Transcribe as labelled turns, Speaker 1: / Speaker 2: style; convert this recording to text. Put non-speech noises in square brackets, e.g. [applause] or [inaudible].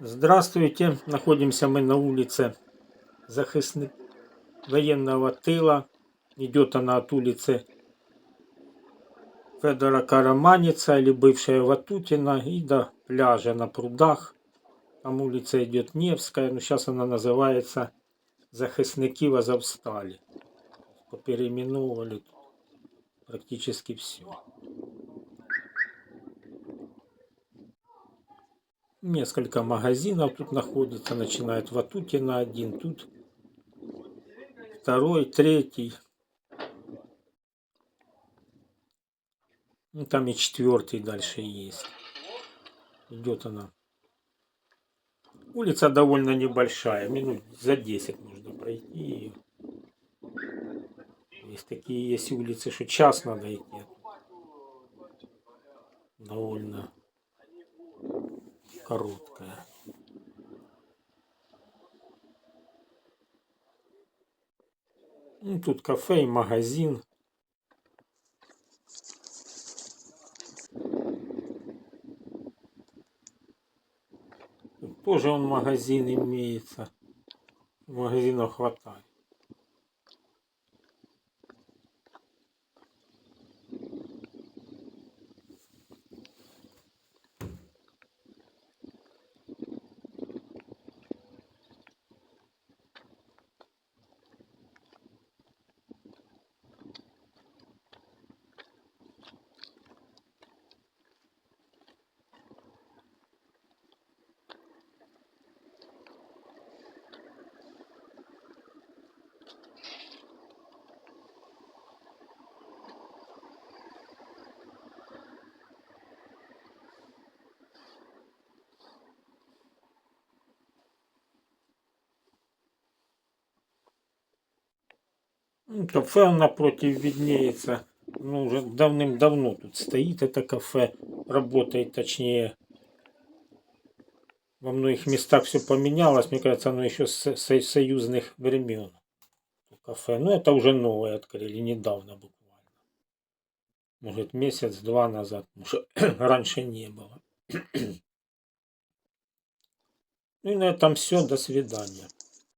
Speaker 1: Здравствуйте, находимся мы на улице захисник военного тыла. Идет она от улицы Федора Караманица или бывшая Ватутина и до пляжа на прудах. Там улица идет Невская, но сейчас она называется Захисників Азовсталі. Попереименовывали практически все. Несколько магазинов тут находится. Начинает Ватутина один, тут второй, третий. Ну, там и четвертый дальше есть. Идет она. Улица довольно небольшая, минут за 10 нужно пройти. Есть такие есть улицы, что час надо идти. Довольно короткая. Ну, тут кафе и магазин. Тут тоже он магазин имеется. Магазинов хватает. Кафе напротив виднеется. Ну, уже давным-давно тут стоит это кафе. Работает, точнее. Во многих местах все поменялось. Мне кажется, оно еще с со- союзных времен. Кафе. Ну, это уже новое открыли, недавно буквально. Может, месяц-два назад. Может, [clears throat] раньше не было. [clears throat] Ну и на этом все. До свидания.